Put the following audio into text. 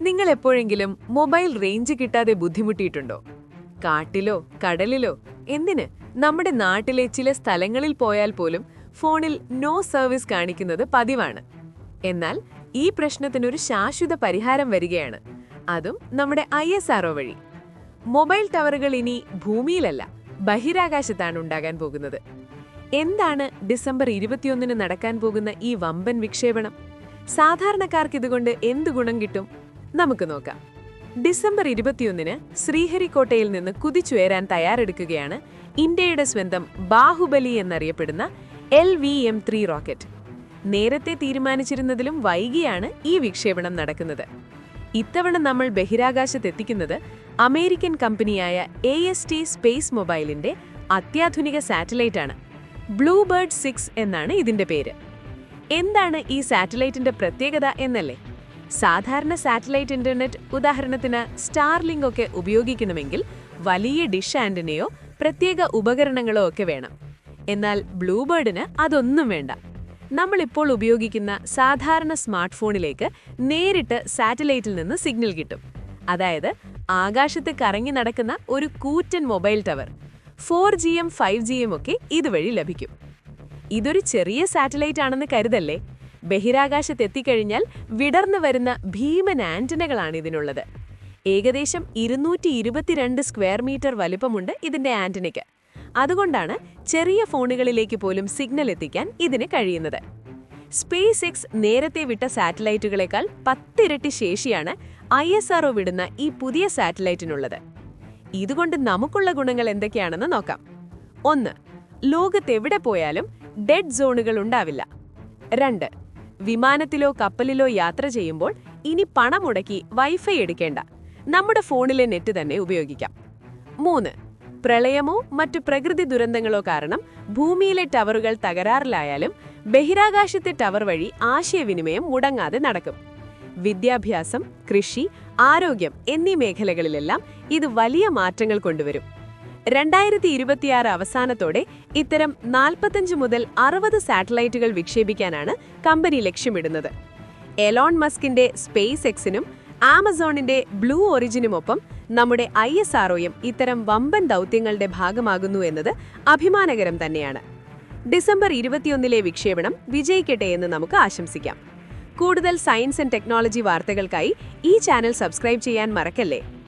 നിങ്ങൾ എപ്പോഴെങ്കിലും mobile range കിട്ടാതെ ബുദ്ധിമുട്ടിയിട്ടുണ്ടോ? കാട്ടിലോ കടലിലോ? എന്തിന്? നമ്മുടെ നാട്ടിലെ ചില സ്ഥലങ്ങളിൽ പോയാൽ പോലും ഫോണിൽ നോ സർവീസ് കാണിക്കുന്നത് പതിവാണ്. എന്നാൽ ഈ പ്രശ്നത്തിനൊരു ശാശ്വത പരിഹാരം വരികയാണ്. അതും നമ്മുടെ ഐ എസ് ആർഒ വഴി. മൊബൈൽ ടവറുകൾ ഇനി ഭൂമിയിലല്ല ബഹിരാകാശത്താണ് ഉണ്ടാകാൻ പോകുന്നത്. എന്താണ് ഡിസംബർ ഇരുപത്തിയൊന്നിന് നടക്കാൻ പോകുന്ന ഈ വമ്പൻ വിക്ഷേപണം? സാധാരണക്കാർക്ക് ഇതുകൊണ്ട് എന്ത് ഗുണം കിട്ടും? നമുക്ക് നോക്കാം. ഡിസംബർ ഇരുപത്തിയൊന്നിന് ശ്രീഹരിക്കോട്ടയിൽ നിന്ന് കുതിച്ചുയരാൻ തയ്യാറെടുക്കുകയാണ് ഇന്ത്യയുടെ സ്വന്തം ബാഹുബലി എന്നറിയപ്പെടുന്ന L V M three rocket. നേരത്തെ തീരുമാനിച്ചിരുന്നതിലും വൈകിയാണ് ഈ വിക്ഷേപണം നടക്കുന്നത്. ഇത്തവണ നമ്മൾ ബഹിരാകാശത്തെത്തിക്കുന്നത് അമേരിക്കൻ കമ്പനിയായ എ എസ് ടി സ്പേസ് മൊബൈലിന്റെ അത്യാധുനിക സാറ്റലൈറ്റാണ്. ബ്ലൂബേർഡ് സിക്സ് എന്നാണ് ഇതിന്റെ പേര്. എന്താണ് ഈ സാറ്റലൈറ്റിന്റെ പ്രത്യേകത എന്നല്ലേ? സാധാരണ സാറ്റലൈറ്റ് ഇന്റർനെറ്റ് ഉദാഹരണത്തിന് സ്റ്റാർലിങ്ക് ഒക്കെ ഉപയോഗിക്കണമെങ്കിൽ വലിയ ഡിഷ് ആന്റിനയോ പ്രത്യേക ഉപകരണങ്ങളോ ഒക്കെ വേണം. എന്നാൽ ബ്ലൂബേർഡിന് അതൊന്നും വേണ്ട. നമ്മളിപ്പോൾ ഉപയോഗിക്കുന്ന സാധാരണ സ്മാർട്ട് ഫോണിലേക്ക് നേരിട്ട് സാറ്റലൈറ്റിൽ നിന്ന് സിഗ്നൽ കിട്ടും. അതായത് ആകാശത്ത് കറങ്ങി നടക്കുന്ന ഒരു കൂറ്റൻ മൊബൈൽ ടവർ. ഫോർ ജിയും ഫൈവ് ജിയും ഒക്കെ ഇതുവഴി ലഭിക്കും. ഇതൊരു ചെറിയ സാറ്റലൈറ്റ് ആണെന്ന് കരുതല്ലേ? ബഹിരാകാശത്തെത്തിക്കഴിഞ്ഞാൽ വിടർന്നു വരുന്ന ഭീമൻ ആന്റനകളാണ് ഇതിനുള്ളത്. ഏകദേശം ഇരുന്നൂറ്റി ഇരുപത്തിരണ്ട് സ്ക്വയർ മീറ്റർ വലിപ്പമുണ്ട് ഇതിന്റെ ആന്റിനയ്ക്ക്. അതുകൊണ്ടാണ് ചെറിയ ഫോണുകളിലേക്ക് പോലും സിഗ്നൽ എത്തിക്കാൻ ഇതിന് കഴിയുന്നത്. സ്പേസ് എക്സ് നേരത്തെ വിട്ട സാറ്റലൈറ്റുകളെക്കാൾ പത്തിരട്ടി ശേഷിയാണ് ഐ എസ് ആർഒ വിടുന്ന ഈ പുതിയ സാറ്റലൈറ്റിനുള്ളത്. ഇതുകൊണ്ട് നമുക്കുള്ള ഗുണങ്ങൾ എന്തൊക്കെയാണെന്ന് നോക്കാം. ഒന്ന് ലോകത്തെവിടെ പോയാലും ഡെഡ് സോണുകൾ ഉണ്ടാവില്ല. രണ്ട് വിമാനത്തിലോ കപ്പലിലോ യാത്ര ചെയ്യുമ്പോൾ ഇനി പണം മുടക്കി വൈഫൈ എടുക്കേണ്ട. നമ്മുടെ ഫോണിലെ നെറ്റ് തന്നെ ഉപയോഗിക്കാം. മൂന്ന് പ്രളയമോ മറ്റു പ്രകൃതി ദുരന്തങ്ങളോ കാരണം ഭൂമിയിലെ ടവറുകൾ തകരാറിലായാലും ബഹിരാകാശത്തെ ടവർ വഴി ആശയവിനിമയം മുടങ്ങാതെ നടക്കും. വിദ്യാഭ്യാസം കൃഷി ആരോഗ്യം എന്നീ മേഖലകളിലെല്ലാം ഇത് വലിയ മാറ്റങ്ങൾ കൊണ്ടുവരും. രണ്ടായിരത്തി ഇരുപത്തിയാറ് അവസാനത്തോടെ ഇത്തരം നാൽപ്പത്തഞ്ച് മുതൽ അറുപത് സാറ്റലൈറ്റുകൾ വിക്ഷേപിക്കാനാണ് കമ്പനി ലക്ഷ്യമിടുന്നത്. എലോൺ മസ്കിന്റെ സ്പേസ് എക്സിനും ആമസോണിന്റെ ബ്ലൂ ഒറിജിനുമൊപ്പം നമ്മുടെ ഐ എസ് ആർഒയും ഇത്തരം വമ്പൻ ദൗത്യങ്ങളുടെ ഭാഗമാകുന്നു എന്നത് അഭിമാനകരം തന്നെയാണ്. ഡിസംബർ ഇരുപത്തിയൊന്നിലെ വിക്ഷേപണം വിജയിക്കട്ടെ എന്ന് നമുക്ക് ആശംസിക്കാം. കൂടുതൽ സയൻസ് ആൻഡ് ടെക്നോളജി വാർത്തകൾക്കായി ഈ ചാനൽ സബ്സ്ക്രൈബ് ചെയ്യാൻ മറക്കല്ലേ?